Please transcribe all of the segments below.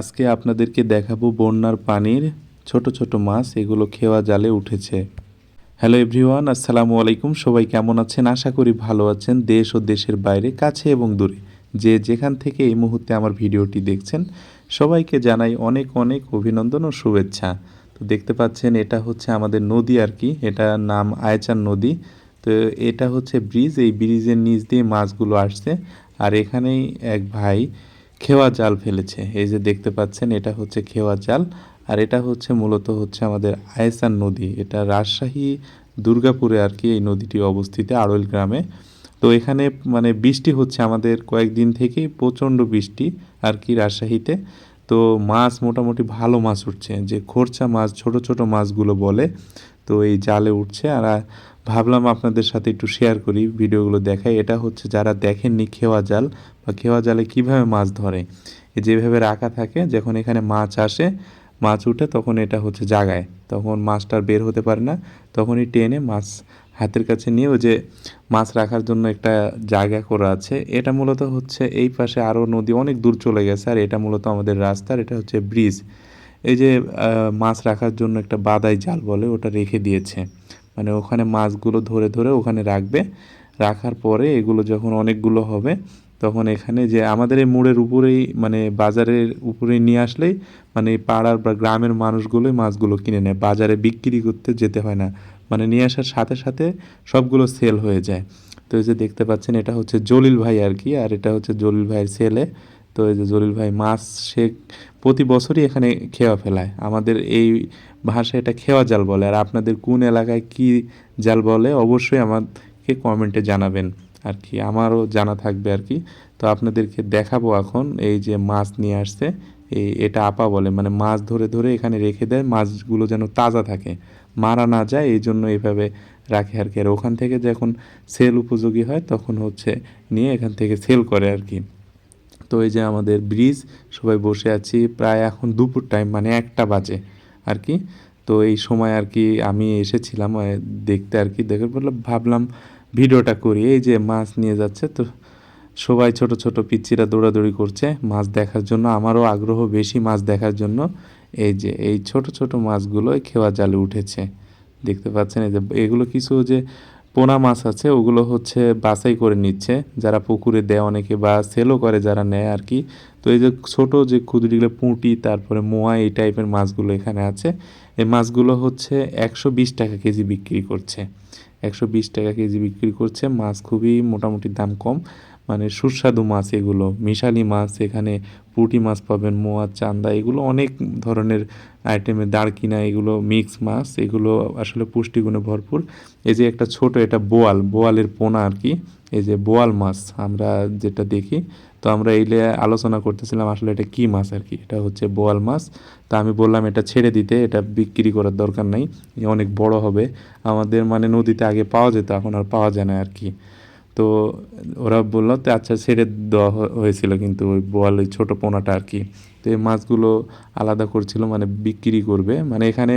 আজকে আপনাদেরকে দেখাবো বন্যার পানির ছোট ছোট মাছ, এগুলো খেওয়া জালে উঠেছে। হ্যালো এভরিওয়ান, আসসালামু আলাইকুম। সবাই কেমন আছেন? আশা করি ভালো আছেন। দেশ ও দেশের বাইরে, কাছে এবং দূরে। যে যেখান থেকে এই মুহূর্তে আমার ভিডিওটি দেখছেন, সবাইকে জানাই অনেক অনেক অভিনন্দন ও শুভেচ্ছা। তো দেখতে পাচ্ছেন, এটা হচ্ছে আমাদের নদী আর কি। এটা নাম আয়চান নদী। তো এটা হচ্ছে ব্রিজ। এই ব্রিজের নিচ দিয়ে মাছগুলো আসছে। আর এখানেই এক ভাই খেওয়া জাল ফেলেছে। এই যে দেখতে পাচ্ছেন, এটা হচ্ছে খেওয়া জাল। আর এটা হচ্ছে মূলত হচ্ছে আমাদের আয়েসান নদী। এটা রাজশাহী, দুর্গাপুরে আর কি এই নদীটি অবস্থিত আড়ইল গ্রামে। তো এখানে মানে বৃষ্টি হচ্ছে আমাদের কয়েকদিন থেকেই, প্রচণ্ড বৃষ্টি আর কি রাজশাহীতে। তো মাছ মোটামুটি ভালো মাছ উঠছে, যে খরচা মাছ, ছোট ছোট মাছগুলো বলে। তো এই জালে উঠছে। আর ভাবলাম আপনাদের সাথে একটু শেয়ার করি, ভিডিওগুলো দেখাই। এটা হচ্ছে যারা দেখেননি খেওয়া জাল বা খেওয়া জালে কীভাবে মাছ ধরে। যেভাবে রাখা থাকে, যখন এখানে মাছ আসে, মাছ উঠে তখন এটা হচ্ছে জাগায়। তখন মাছটা বের হতে পারে না। তখনই টেনে মাছ হাতের কাছে নিয়ে ওই যে মাছ রাখার জন্য একটা জায়গা করা আছে। এটা মূলত হচ্ছে এই পাশে আরও নদী অনেক দূর চলে গেছে। আর এটা মূলত আমাদের রাস্তার এটা হচ্ছে ব্রিজ। এই যে মাছ রাখার জন্য একটা বাদাই জাল বলে, ওটা রেখে দিয়েছে। মানে ওখানে মাছগুলো ধরে ধরে ওখানে রাখবে। রাখার পরে এগুলো যখন অনেকগুলো হবে, তখন এখানে যে আমাদের এই মোড়ের উপরেই মানে বাজারের উপরেই নিয়ে আসলেই মানে পাড়ার বা গ্রামের মানুষগুলোই মাছগুলো কিনে নেয়। বাজারে বিক্রি করতে যেতে হয় না। মানে নিয়ে আসার সাথে সাথে সবগুলো সেল হয়ে যায়। তো এই যে দেখতে পাচ্ছেন, এটা হচ্ছে জলিল ভাই আর কি, আর এটা হচ্ছে জলিল ভাইয়ের ছেলে। তো এই যে জলিল ভাই, মাছ সে প্রতি বছরই এখানে খেওয়া ফেলায়। আমাদের এই ভাষায় এটা খেওয়া জাল বলে। আর আপনাদের কোন এলাকায় কি জাল বলে অবশ্যই আমাকে কমেন্টে জানাবেন। আর কি, আমারও জানা থাকবে আর কি। তো আপনাদেরকে দেখাবো এখন এই যে মাছ নিয়ে আসছে। এই এটা আপা বলে মানে মাছ ধরে ধরে এখানে রেখে দেয়, মাছগুলো যেন তাজা থাকে। মারা না যায় এই জন্য এইভাবে রাখে আর কি। আর ওখান থেকে যখন সেল উপযোগী হয়, তখন হচ্ছে নিয়ে এখান থেকে সেল করে আর কি। তো এই যে আমাদের ব্রিজ, সবাই বসে আছি। প্রায় এখন দুপুর টাইম মানে একটা বাজে আর কি তো এই সময় আর কি আমি এসেছিলাম দেখতে আর কি দেখে বললাম ভাবলাম ভিডিওটা করি। এই যে মাছ নিয়ে যাচ্ছে, তো সবাই ছোট ছোট পিচ্চিরা দৌড়াদৌড়ি করছে মাছ দেখার জন্য। আমারও আগ্রহ বেশি মাছ দেখার জন্য। এই যে, এই ছোট ছোট মাছগুলো খেওয়া জালে উঠেছে। দেখতে পাচ্ছেন, এই যে এগুলো কিছু যে পোনা মাছ আছে, ওগুলো হচ্ছে বাছাই করে নিচ্ছে। যারা পুকুরে দেয় অনেকে বা সেলও করে যারা নেয় আর কি তো এই যে ছোট যে ক্ষুদ্রিগুলো পুঁটি, তারপরে মোয়া, এই টাইপের মাছগুলো এখানে আছে। এই মাছগুলো হচ্ছে একশো বিশ টাকা কেজি বিক্রি করছে। একশো বিশ টাকা কেজি বিক্রি করছে। মাছ খুবই মোটামুটি দাম কম। মানে সুস্বাদু মাছ এগুলো। মিশালি মাছ, এখানে পুঁটি মাছ পাবেন, মোয়া, চান্দা, এগুলো অনেক ধরনের আইটেমের দাঁড়কিনা এগুলো মিক্স মাছ, এগুলো আসলে পুষ্টিগুণে ভরপুর। এই যে একটা ছোট, এটা বোয়াল, বোয়ালের পোনা আর কি। এই যে বোয়াল মাছ, আমরা যেটা দেখি তো আমরা এইলে আলোচনা করতেছিলাম আসলে এটা কি মাছ আর কি? এটা হচ্ছে বোয়াল মাছ। তা আমি বললাম এটা ছেড়ে দিতে, এটা বিক্রি করার দরকার নাই অনেক বড় হবে। আমাদের মানে নদীতে আগে পাওয়া যেত, এখন আর পাওয়া যায় না আর কি। তো ওরা বলল, তো আচ্ছা ছেড়ে দেওয়া হয়েছিল কিন্তু ওই বোয়াল, ওই ছোটো পোনাটা আর কি। তো এই মাছগুলো আলাদা করছিল মানে বিক্রি করবে। মানে এখানে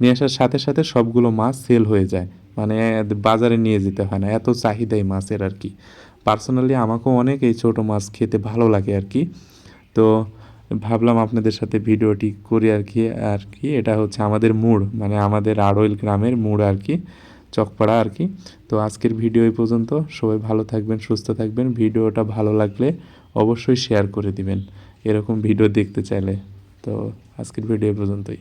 নিয়ে আসার সাথে সাথে সবগুলো মাছ সেল হয়ে যায়। মানে বাজারে নিয়ে যেতে হয় না, এত চাহিদাই মাছের আর কি। পার্সোনালি আমাকেও অনেক এই ছোটো মাছ খেতে ভালো লাগে আর কি। তো ভাবলাম আপনাদের সাথে ভিডিওটি করি আর কি আর কি, এটা হচ্ছে আমাদের মুড় মানে আমাদের আড়ইল গ্রামের মুড় আর কি, চকপাড়া আর কি। তো আজকের ভিডিও এই পর্যন্ত, সবাই ভালো থাকবেন, সুস্থ থাকবেন, ভিডিওটা ভালো লাগলে অবশ্যই শেয়ার করে দিবেন, এরকম ভিডিও দেখতে চাইলে। তো আজকের ভিডিও পর্যন্তই।